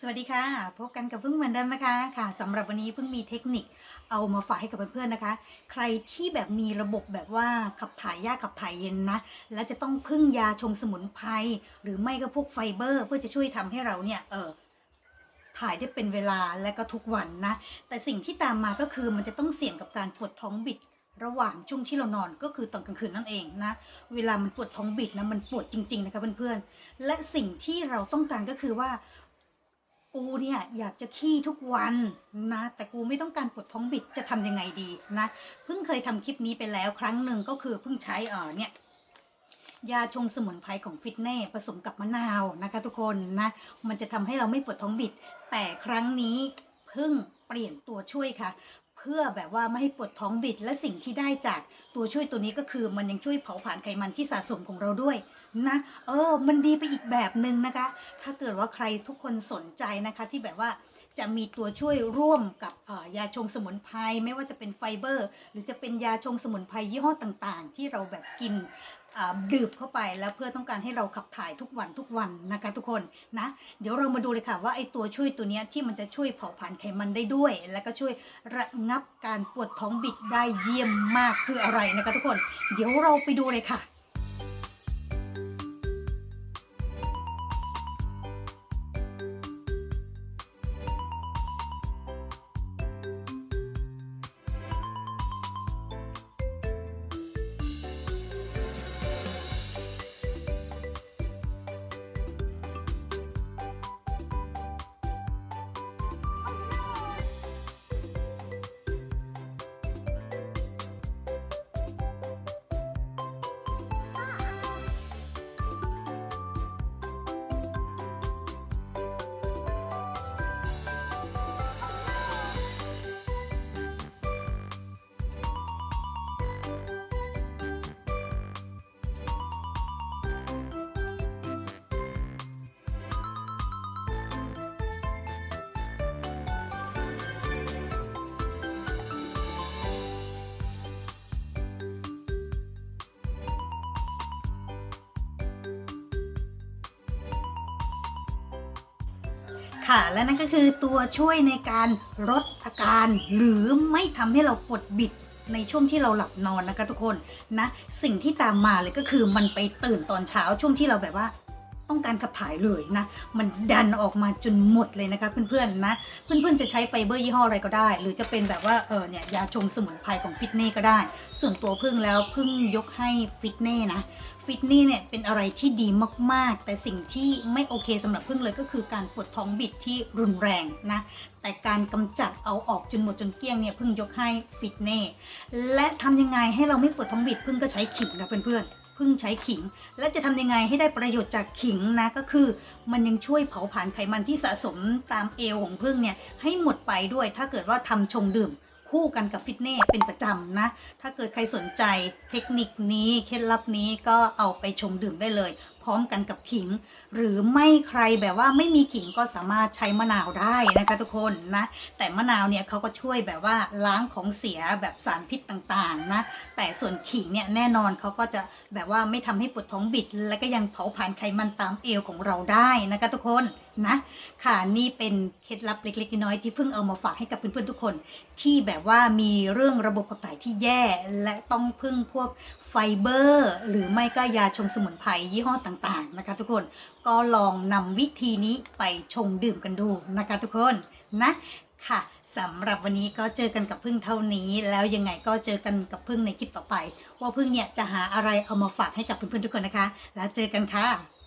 สวัสดีค่ะ พบกันกับพึ่งเหมือนเดิมนะคะค่ะสำหรับวันนี้พึ่งมีเทคนิคเอามาฝากให้กับเพื่อนๆนะคะ ใครที่แบบมีระบบแบบว่าขับถ่ายยากขับถ่ายเย็นนะ และจะต้องพึ่งยาชงสมุนไพรหรือไม่ก็พวกไฟเบอร์ เพื่อจะช่วยทำให้เราเนี่ยเออถ่ายได้เป็นเวลาและก็ทุกวันนะ แต่สิ่งที่ตามมาก็คือมันจะต้องเสี่ยงกับการปวดท้องบิดระหว่างช่วงที่เรานอนก็คือตอนกลางคืนนั่นเองนะ เวลามันปวดท้องบิดนะมันปวดจริง ๆ นะคะเพื่อนๆ และสิ่งที่เราต้องการก็คือว่า กูเนี่ยอยากจะขี้ทุกวันนะ แต่กูไม่ต้องการปวดท้องบิดจะทำยังไงดีนะ เพิ่งเคยทำคลิปนี้ไปแล้วครั้งหนึ่งก็คือเพิ่งใช้เออเนี่ยยาชงสมุนไพรของฟิตเน่ผสมกับมะนาวนะคะทุกคนนะ มันจะทำให้เราไม่ปวดท้องบิด แต่ครั้งนี้เพิ่งเปลี่ยนตัวช่วยค่ะ พื่อแบบว่าไม่ให้ปวดท้องบิด และสิ่งที่ได้จากตัวช่วยตัวนี้ก็คือมันยังช่วยเผาผลาญไขมันที่สะสมของเราด้วยนะเออ มันดีไปอีกแบบหนึ่งนะคะ ถ้าเกิดว่าใครทุกคนสนใจนะคะที่แบบว่าจะมีตัวช่วยร่วมกับยาชงสมุนไพรไม่ว่าจะเป็นไฟเบอร์ หรือจะเป็นยาชงสมุนไพรยี่ห้อต่างๆ ที่เราแบบกินดื่มเข้าไปแล้วเพื่อต้องการให้เราขับถ่ายทุกวันทุกวันนะคะทุกคนนะเดี๋ยวเรามาดูเลยค่ะว่าไอ้ตัวช่วยตัวนี้ที่มันจะช่วยเผาผลาญไขมันได้ด้วย แล้วก็ช่วยระงับการปวดท้องบิดได้เยี่ยมมากคืออะไรนะคะทุกคน เดี๋ยวเราไปดูเลยค่ะ ค่ะ และนั่นก็คือตัวช่วยในการลดอาการ หรือไม่ทำให้เราปวดบิดในช่วงที่เราหลับนอนนะคะทุกคนนะ สิ่งที่ตามมาเลยก็คือมันไปตื่นตอนเช้าช่วงที่เราแบบว่า ต้องการขับถ่ายเลยนะ มันดันออกมาจนหมดเลยนะคะเพื่อนๆนะ เพื่อนๆจะใช้ไฟเบอร์ยี่ห้ออะไรก็ได้ หรือจะเป็นแบบว่าเออเนี่ยยาชงสมุนไพรของฟิตเน่ก็ได้ ส่วนตัวพึ่งแล้วพึ่งยกให้ฟิตเน่นะฟิตเน่เนี่ยเป็นอะไรที่ดีมากๆ แต่สิ่งที่ไม่โอเคสำหรับพึ่งเลยก็คือการปวดท้องบิดที่รุนแรงนะแต่การกำจัดเอาออกจนหมดจนเกลี้ยงเนี่ยพึ่งยกให้ฟิตเน่และทำยังไงให้เราไม่ปวดท้องบิดพึ่งก็ใช้ขิงนะเพื่อนๆ พึ่งใช้ขิง และจะทำยังไงให้ได้ประโยชน์จากขิงนะก็คือ มันยังช่วยเผาผลาญไขมันที่สะสมตามเอวของพึ่งเนี่ยให้หมดไปด้วยถ้าเกิดว่าทำชงดื่ม คู่กันกับฟิตเน่เป็นประจำนะ ถ้าเกิดใครสนใจเทคนิคนี้เคล็ดลับนี้ก็เอาไปชงดื่มได้เลย พร้อมกันกับขิง หรือไม่ใครแบบว่าไม่มีขิงก็สามารถใช้มะนาวได้นะคะทุกคนนะ แต่มะนาวเนี่ยเขาก็ช่วยแบบว่าล้างของเสียแบบสารพิษต่างๆนะ แต่ส่วนขิงเนี่ยแน่นอนเขาก็จะแบบว่าไม่ทำให้ปวดท้องบิด และก็ยังเผาผลาญไขมันตามเอวของเราได้นะคะทุกคน นะ ค่ะนี่เป็นเคล็ดลับเล็ก ๆ น้อยๆที่เพิ่งเอามาฝากให้กับเพื่อนๆทุกคน ที่แบบว่ามีเรื่องระบบขับถ่ายที่แย่ และต้องพึ่งพวกไฟเบอร์ หรือไม่ก็ยาชงสมุนไพรยี่ห้อต่างๆนะคะ ทุกคนก็ลองนำวิธีนี้ไปชงดื่มกันดูนะคะ ทุกคนนะค่ะสำหรับวันนี้ก็เจอกันกับพึ่งเท่านี้ แล้วยังไงก็เจอกันกับพึ่งในคลิปต่อไป ว่าพึ่งเนี่ยจะหาอะไรเอามาฝากให้กับเพื่อนๆทุกคนนะคะ แล้วเจอกันค่ะ